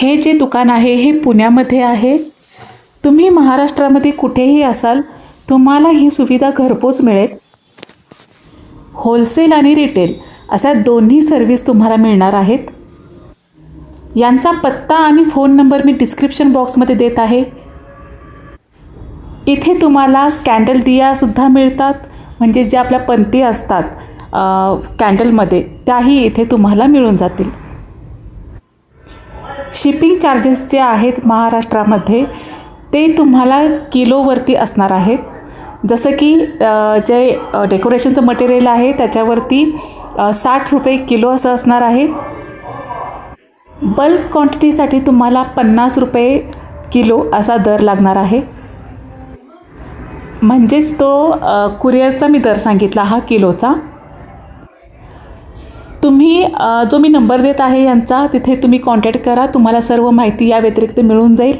हे जे दुकान आहे हे पुण्यामध्ये आहे. तुम्ही महाराष्ट्रामध्ये कुठेही असाल तुम्हाला ही सुविधा घरपोच मिळेल. होलसेल आणि रिटेल अशा दोन्ही सर्व्हिस तुम्हाला मिळणार आहेत. यांचा पत्ता आणि फोन नंबर मी डिस्क्रिप्शन बॉक्समध्ये देत आहे. इथे तुम्हाला कॅन्डल दियासुद्धा मिळतात म्हणजे ज्या आपल्या पंती असतात कॅन्डलमध्ये त्याही इथे तुम्हाला मिळून जातील. शिपिंग चार्जेस जे आहेत महाराष्ट्रामध्ये ते तुम्हाला किलोवरती असणार आहेत. जसं की जे डेकोरेशनचं मटेरियल आहे त्याच्यावरती साठ रुपये किलो असं असणार आहे. बल्क क्वांटिटीसाठी तुम्हाला पन्नास रुपये किलो असा दर लागणार आहे. म्हणजेच तो कुरिअरचा मी दर सांगितला हा किलोचा. तुम्ही जो मी नंबर देत आहे यांचा तिथे तुम्ही कॉन्टॅक्ट करा. तुम्हाला सर्व माहिती या व्यतिरिक्त मिळून जाईल.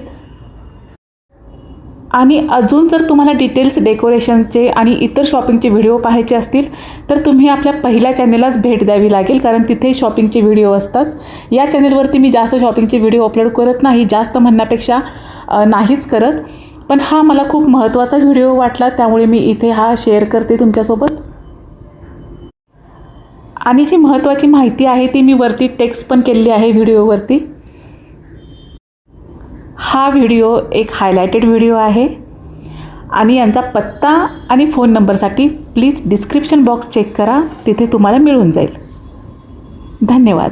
आणि अजून जर तुम्हाला डिटेल्स डेकोरेशनचे आणि इतर शॉपिंगचे व्हिडिओ पाहायचे असतील तर तुम्ही आपल्या पहिल्या चॅनेललाच भेट द्यावी लागेल कारण तिथे शॉपिंगचे व्हिडिओ असतात. या चॅनेलवरती मी जास्त शॉपिंगचे व्हिडिओ अपलोड करत नाही जास्त म्हणण्यापेक्षा नाहीच करत. पण हा मला खूप महत्त्वाचा व्हिडिओ वाटला त्यामुळे मी इथे हा शेअर करते तुमच्यासोबत. आणि जी महत्त्वाची माहिती आहे ती मी वरती टेक्स्ट पण केलेली आहे व्हिडिओवरती. हा व्हिडिओ एक हायलायटेड व्हिडिओ आहे. आणि यांचा पत्ता आणि फोन नंबरसाठी प्लीज डिस्क्रिप्शन बॉक्स चेक करा तिथे तुम्हाला मिळून जाईल. धन्यवाद.